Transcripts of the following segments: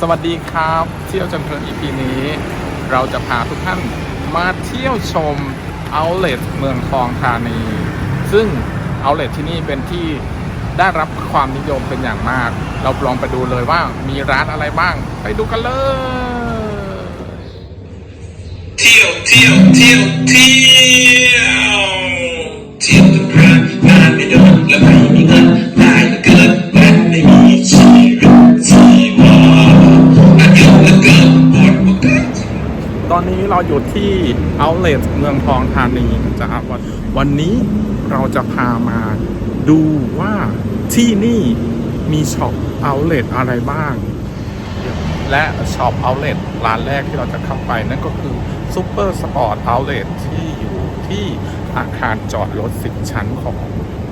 สวัสดีครับ เที่ยวจนเพลิน EP นี้ เราจะพาทุกท่านมาเที่ยวชมเอาเล t เมืองทองธานี ซึ่งเอาเล t ที่นี่เป็นที่ได้รับความนิยมเป็นอย่างมาก เราลองไปดูเลยว่ามีร้านอะไรบ้าง ไปดูกันเลย เที่ยวเที่ยวเที่ยวเที่ยว นี้เราอยู่ที่เอาเล t เมืองทองธานีนะครับวันวันนี้เราจะพามาดูว่าที่นี่มีช็อปเอาเล t อะไรบ้าง และช็อปเอาเล t ร้านแรกที่เราจะเข้าไปนั่นก็คือซูเปอร์สปอร์ตเอาเล t ที่อยู่ที่อาคารจอดรถสิบชั้นของ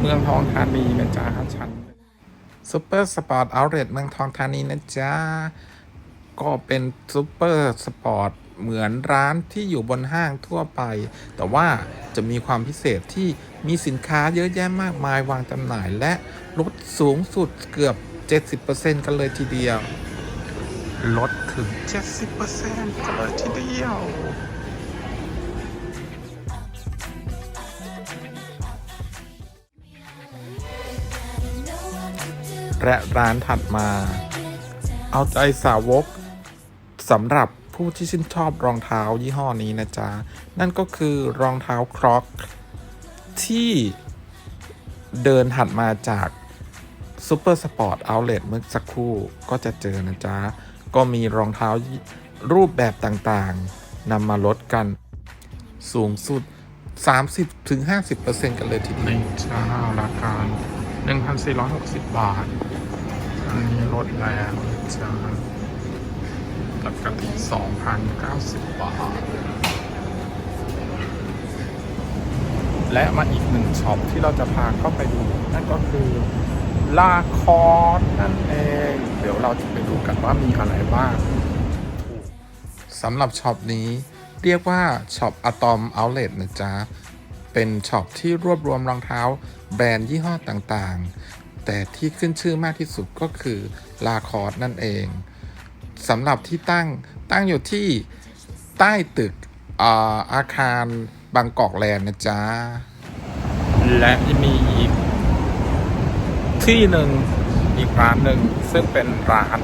เมืองทองธานีนะจ๊ะชั้นซูเปอร์สปอร์ตเอาเล t เมืองทองธานีนะจ๊ะ ก็เป็นซูเปอร์สปอร์ต เหมือนร้านที่อยู่บนห้างทั่วไป แต่ว่าจะมีความพิเศษที่มีสินค้าเยอะแยะมากมายวางจำหน่ายและลดสูงสุดเกือบ 70%กันเลยทีเดียวลดถึง 70%กันเลยทีเดียวและร้านถัดมา เอาใจสาวกสำหรับ ผู้ที่ชื่นชอบรองเท้ายี่ห้อนี้นะจ๊ะ นั่นก็คือรองเท้าครอกที่เดินถัดมาจากซูเปอร์สปอร์ตเอาเล t เมื่อสักครู่ก็จะเจอนะจ๊ะ ก็มีรองเท้ารูปแบบต่างๆนำมาลดกันสูงสุด 30-50%กันเลยทีเดียวจ้าราคา1,460 บาท อันนี้ลดแล้วจ้า ปกติ2,090 บาท และมาอีกหนึ่งช็อปที่เราจะพาเข้าไปดู นั่นก็คือลาคอร์สนั่นเอง เดี๋ยวเราจะไปดูกันว่ามีอะไรบ้างสำหรับช็อปนี้เรียกว่าช็อปอะตอมเอาเล t นะจ๊ะ เป็นช็อปที่รวบรวมรองเท้าแบรนด์ยี่ห้อต่างๆ แต่ที่ขึ้นชื่อมากที่สุดก็คือลาคอร์นั่นเอง สำหรับที่ตั้งตั้งอยู่ที่ใต้ตึกอาอาคารบางกอกแลนด์นะจ๊ะ และมีอีกที่หนึ่งอีกร้านหนึ่งซึ่งเป็นร้าน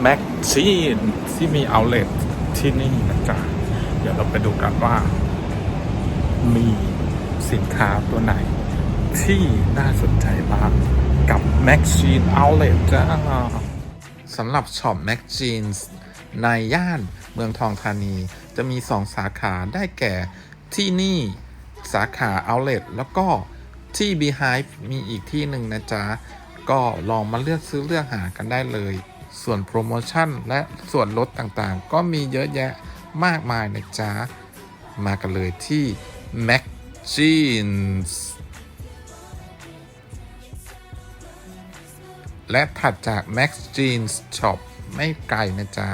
แม็กชีนที่มีเอาเล t ที่นี่นะจ๊ะ เดี๋ยวเราไปดูกันว่า มีสินค้าตัวไหน ที่น่าสนใจบ้างกับ Max Jean Outlet จ้า สำหรับช็อป Max Jeans ในย่านเมืองทองธานี จะมี 2 สาขาได้แก่ที่นี่สาขา Outlet แล้วก็ที่ Beehive มีอีกที่หนึ่งนะจ๊ะ ก็ลองมาเลือกซื้อเลือกหากันได้เลย ส่วนโปรโมชั่นและส่วนลดต่างๆ ก็มีเยอะแยะมากมายนะจ๊ะ มากันเลยที่ Mac Jeans และถัดจาก Max Jeans Shop ไม่ไกลนะจ๊ะ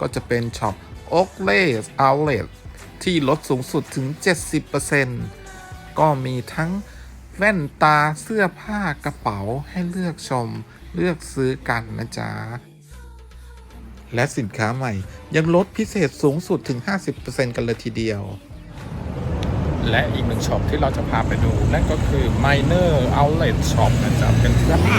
ก็จะเป็นช็อป Oakley Outlet ที่ลดสูงสุดถึง 70%ก็มีทั้งแว่นตาเสื้อผ้ากระเป๋าให้เลือกชมเลือกซื้อกันนะจ๊ะ และสินค้าใหม่ยังลดพิเศษสูงสุดถึง 50%กันเลยทีเดียว และอีกหนึ่งช็อปที่เราจะพาไปดู นั่นก็คือ Minor Outlet Shop นะจ๊ะเป็นเสื้อผ้า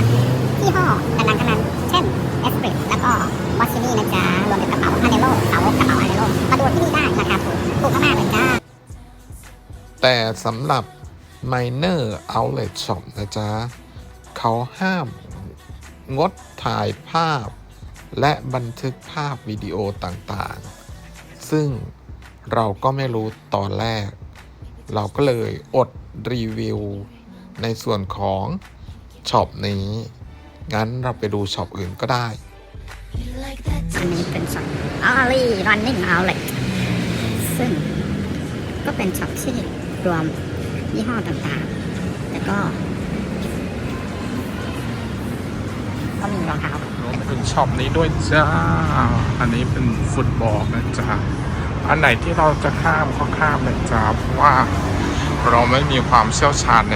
ยี่ห้อดังๆทั้งนั้น เช่นเอสเปรสแล้วก็วอชชินี่นะจ๊ะรวมถึงกระเป๋าฮาเนโลสาวกกระเป๋าฮาเนโลมาดูที่นี่ได้ราคาถูกถูกมากๆเลยจ้าแต่สำหรับ Minor Outlet Shop นะจ๊ะเขาห้าม งดถ่ายภาพ และบันทึกภาพวิดีโอต่างๆ ซึ่งเราก็ไม่รู้ตอนแรก เราก็เลยอดรีวิวในส่วนของช็อปนี้ งั้นเราไปดูช็อปอื่นก็ได้ อันนี้เป็นช็อปออลี่รันนิ่งเอาเล t ซึ่งก็เป็นช็อปที่รวมยี่ห้อต่างๆ แล้วก็ ก็มีรองเท้ารวมถึงช็อปนี้ด้วยจ้า อันนี้เป็นฟุตบอลนะจ๊ะ อันไหนที่เราจะข้ามก็ข้ามนะจ๊ะเพราะว่าเราไม่มีความเชี่ยวชาญใน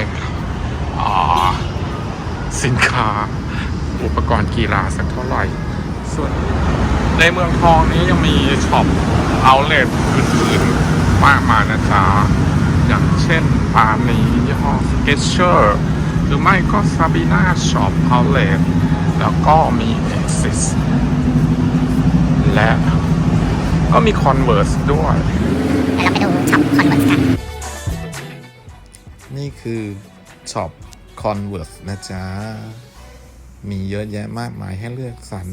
สินค้าอุปกรณ์กีฬาสักเท่าไหร่ ส่วนในเมืองทองนี้ยังมีช็อปเอาเลทอื่นๆมากมายนะจ๊ะอย่างเช่นร้านียี่ห้อ Skechers หรือไม่ก็ Sabina Shop Outlet แล้วก็มี Axis และ ก็มี Converse ด้วยเดี๋ยวเราไปดูช็อปคอนเวิร์สกัน นี่คือช็อป Converse นะจ๊ะ มีเยอะแยะมากมายให้เลือกสรร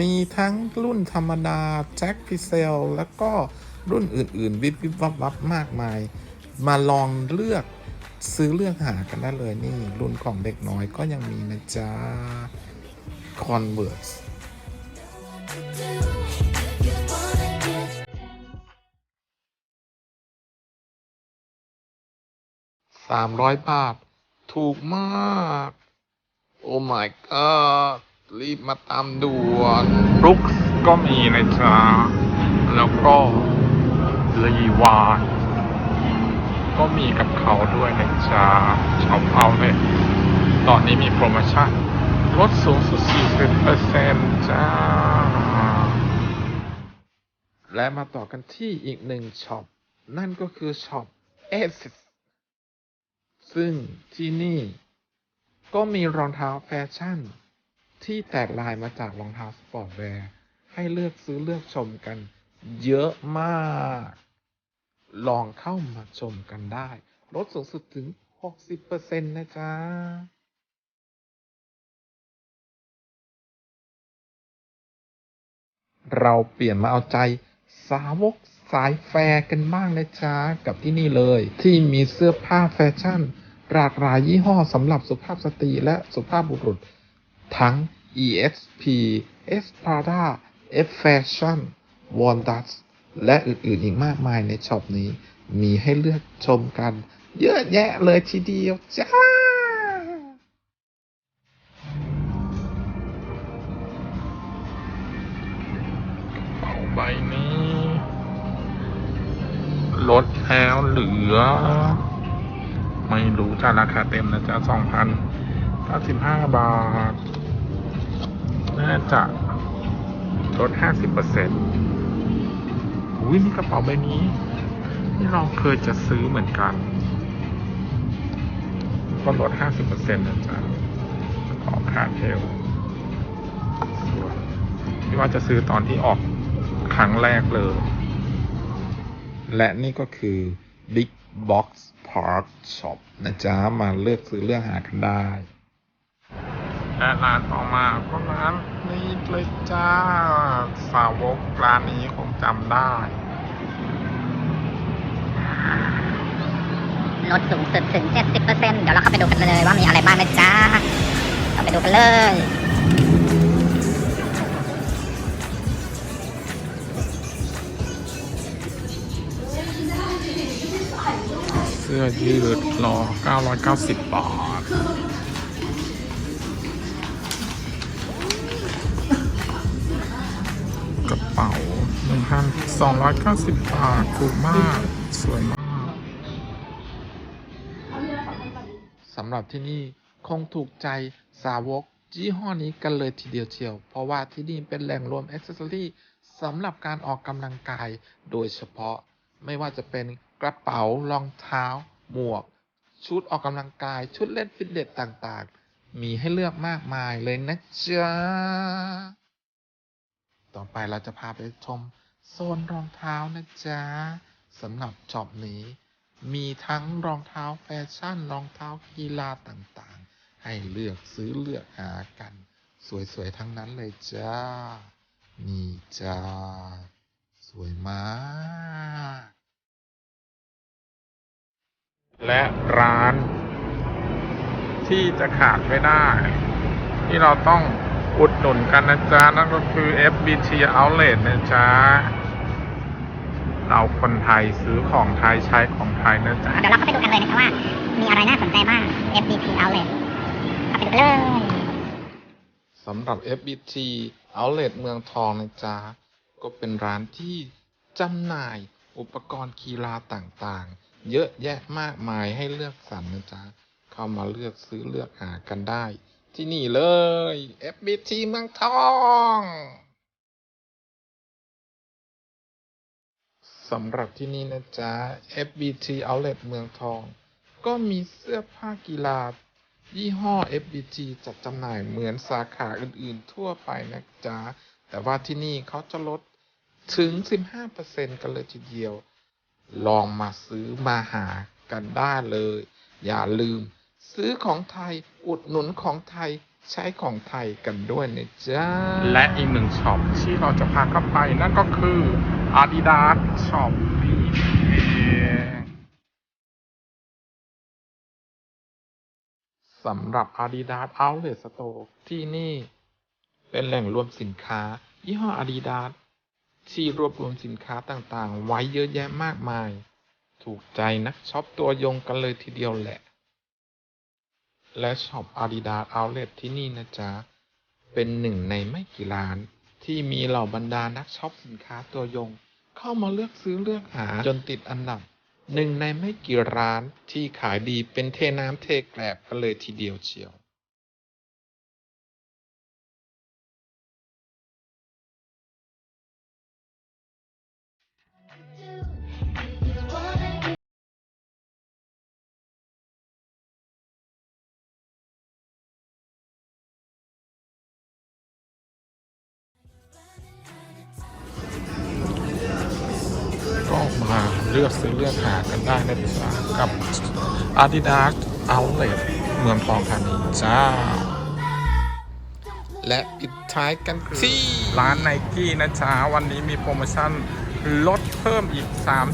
มีทั้งรุ่นธรรมดาแจ็คพิเซลแล้วก็รุ่นอื่นๆ วิบวิบวับวับมากมาย มาลองเลือกซื้อเลือกหากันได้เลยนี่ รุ่นของเด็กน้อยก็ยังมีนะจ๊ะ Converse สามร้อยบาท ถูกมาก โอ้ my god รีบมาตามด่วนบรุกก็มีนะจ๊ะ แล้วก็รีวายก็มีกับเขาด้วยนะจ๊ะชอปเอาเลย ตอนนี้มีโปรโมชั่นลดสูงสุด 40%จ้า และมาต่อกันที่อีกหนึ่งช็อป นั่นก็คือช็อป ASIS ซึ่งที่นี่ก็มีรองเท้าแฟชั่น ที่แตกลายมาจากรองเท้าสปอร์ตแวร์ให้เลือกซื้อเลือกชมกันเยอะมาก ลองเข้ามาชมกันได้ ลดสูงสุดถึง 60%นะจ๊ะเราเปลี่ยนมาเอาใจสาวก สายแฟร์กันบ้างนะจ๊ะกับที่นี่เลย ที่มีเสื้อผ้าแฟชั่น หลากหลายยี่ห้อสำหรับสุภาพสตรีและสุภาพบุรุษ ทั้ง ESP Espada F Fashion w a n d a s และอื่นๆอีกมากมายในช็อปนี้ มีให้เลือกชมกัน เยอะแยะเลยทีเดียวจ้า ลดแล้วเหลือ ไม่รู้จะราคาเต็มนะจ๊ะสองพันเก้าสิบห้าบาท น่าจะลดห้าสิบเปอร์เซ็นต์อุ้ยมีกระเป๋าใบนี้ที่เราเคยจะซื้อเหมือนกัน ก็ลดห้าสิบเปอร์เซ็นต์นะจ๊ะขอคาเทลสวยที่ว่าจะซื้อตอนที่ออกครั้งแรกเลย และนี่ก็คือ Big Box Park Shop นะจ๊ะ มาเลือกซื้อเลือกหากันได้และร้านต่อมาก็ร้านนี้เลยจ้า สาวกร้านนี้คงจำได้ ลดสูงสุดถึง 70%เดี๋ยวเราเข้าไปดูกันเลยว่ามีอะไรบ้างนะจ๊ะ เราไปดูกันเลย สื้อยืดรอ 990 บาท กระเป๋า 1,290 บาท ถูกมาก สวยมาก สำหรับที่นี่คงถูกใจสาวกยี่ห้อนี้กันเลยทีเดียวเชียว เพราะว่าที่นี่เป็นแหล่งรวมอ็อกเซอรี่สำหรับการออกกำลังกายโดยเฉพาะไม่ว่าจะเป็น กระเป๋ารองเท้า หมวก ชุดออกกำลังกายชุดเล่นฟิตเนสต่างๆ มีให้เลือกมากมายเลยนะจ๊ะ ต่อไปเราจะพาไปชมโซนรองเท้านะจ๊ะสำหรับช็อปนี้ มีทั้งรองเท้าแฟชั่นรองเท้ากีฬาต่างๆ ให้เลือกซื้อเลือกหากัน สวยๆ ทั้งนั้นเลยจ้า นี่จ้า สวยมาก และร้านที่จะขาดไม่ได้ ที่เราต้องอุดหนุนกันนะจ๊ะ นั่นก็คือ FBT Outlet นะจ๊ะ เราคนไทยซื้อของไทยใช้ของไทยนะจ๊ะ เดี๋ยวเราเข้าไปดูกันเลยนะคะว่า มีอะไรน่าสนใจบ้าง FBT Outlet เข้าไปดูกันเลยสำหรับ FBT Outlet เมืองทองนะจ๊ะ ก็เป็นร้านที่จำหน่ายอุปกรณ์กีฬาต่างๆ เยอะแยะมากมายให้เลือกสรรนะจ๊ะ เข้ามาเลือกซื้อเลือกหากันได้ ที่นี่เลย FBT เมืองทองสำหรับที่นี่นะจ๊ะ FBT Outlet เมืองทอง ก็มีเสื้อผ้ากีฬา ยี่ห้อ FBT จัดจำหน่ายเหมือนสาขาอื่นๆทั่วไปนะจ๊ะ แต่ว่าที่นี่เขาจะลดถึง 15%กันเลยทีเดียว ลองมาซื้อมาหากันได้เลย อย่าลืม ซื้อของไทยอุดหนุนของไทยใช้ของไทยกันด้วยนะจ๊ะ และอีกหนึ่งช็อปที่เราจะพาเข้าไปนั่นก็คือ Adidas Shop นี่เองสำหรับ Adidas Outlet Store ที่นี่ เป็นแหล่งรวมสินค้า ยี่ห้อ Adidas ที่รวบรวมสินค้าต่างๆ ไว้เยอะแยะมากมาย ถูกใจนักช็อปตัวยงกันเลยทีเดียวแหละ และช็อป Adidas Outlet ที่นี่นะจ๊ะ เป็นหนึ่งในไม่กี่ร้าน ที่มีเหล่าบรรดานักช็อปสินค้าตัวยง เข้ามาเลือกซื้อเลือกหาจนติดอันดับหนึ่งในไม่กี่ร้านที่ขายดีเป็นเทน้ำเทแกลบกันเลยทีเดียวเชียว อกซื้อเลือกหากันได้นะจ๊ะกับ Adidas Outlet เมืองทองธานีจ้า และปิดท้ายกันที่ร้านไนกี้นะจ๊ะวันนี้มีโปรโมชั่นลดเพิ่มอีก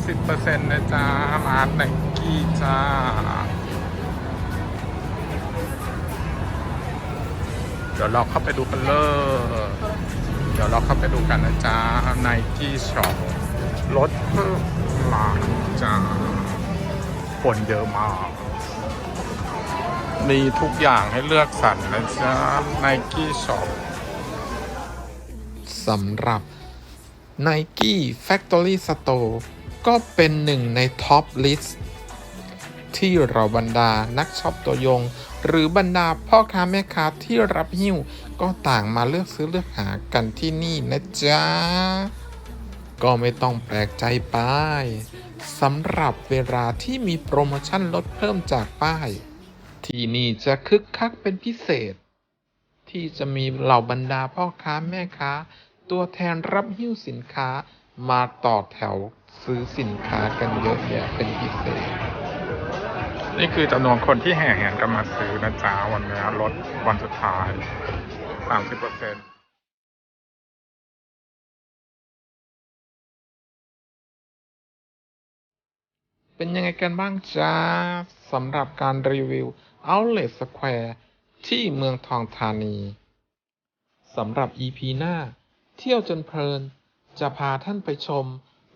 30%นะจ๊ะร้านไนกี้จ้าเดี๋ยวเราเข้าไปดูกันเลย เดี๋ยวเราเข้าไปดูกันนะจ๊ะไนกี้ช็อป ลดเพิ่มาจ้าคนเยอะมาก มีทุกอย่างให้เลือกสรรนะจ๊ะไนกี้ช็อปสำหรับ Nike Factory Store ก็เป็นหนึ่งในท็อปลิสต์ที่เราบรรดานักช็อปตัวยง หรือบรรดาพ่อค้าแม่ค้าที่รับหิ้ว ก็ต่างมาเลือกซื้อเลือกหากันที่นี่นะจ๊ะ ก็ไม่ต้องแปลกใจไปสำหรับเวลาที่มีโปรโมชั่นลดเพิ่มจากป้าย ที่นี่จะคึกคักเป็นพิเศษ ที่จะมีเหล่าบรรดาพ่อค้าแม่ค้า ตัวแทนรับหิ้วสินค้ามาต่อแถวซื้อสินค้ากันเยอะแยะเป็นพิเศษ นี่คือจำนวนคนที่แห่แหนกันมาซื้อนะจ๊ะวันนี้ลดวันสุดท้าย 30%เป็น เป็นยังไงกันบ้างจ้าสำหรับการรีวิว Outlet Square ที่เมืองทองธานีสำหรับ EP หน้า เที่ยวจนเพลิน จะพาท่านไปชม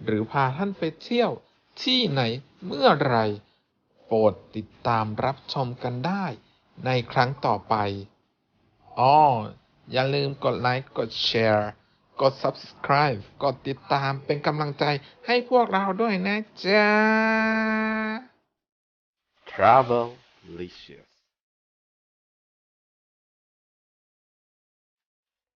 หรือพาท่านไปเที่ยวที่ไหนเมื่อไหรโปรดติดตามรับชมกันได้ในครั้งต่อไปอ้ออย่าลืมกดไลค์กดแชร์ กด subscribe กดติดตามเป็นกำลังใจให้พวกเราด้วยนะจ๊ะ Travel Licious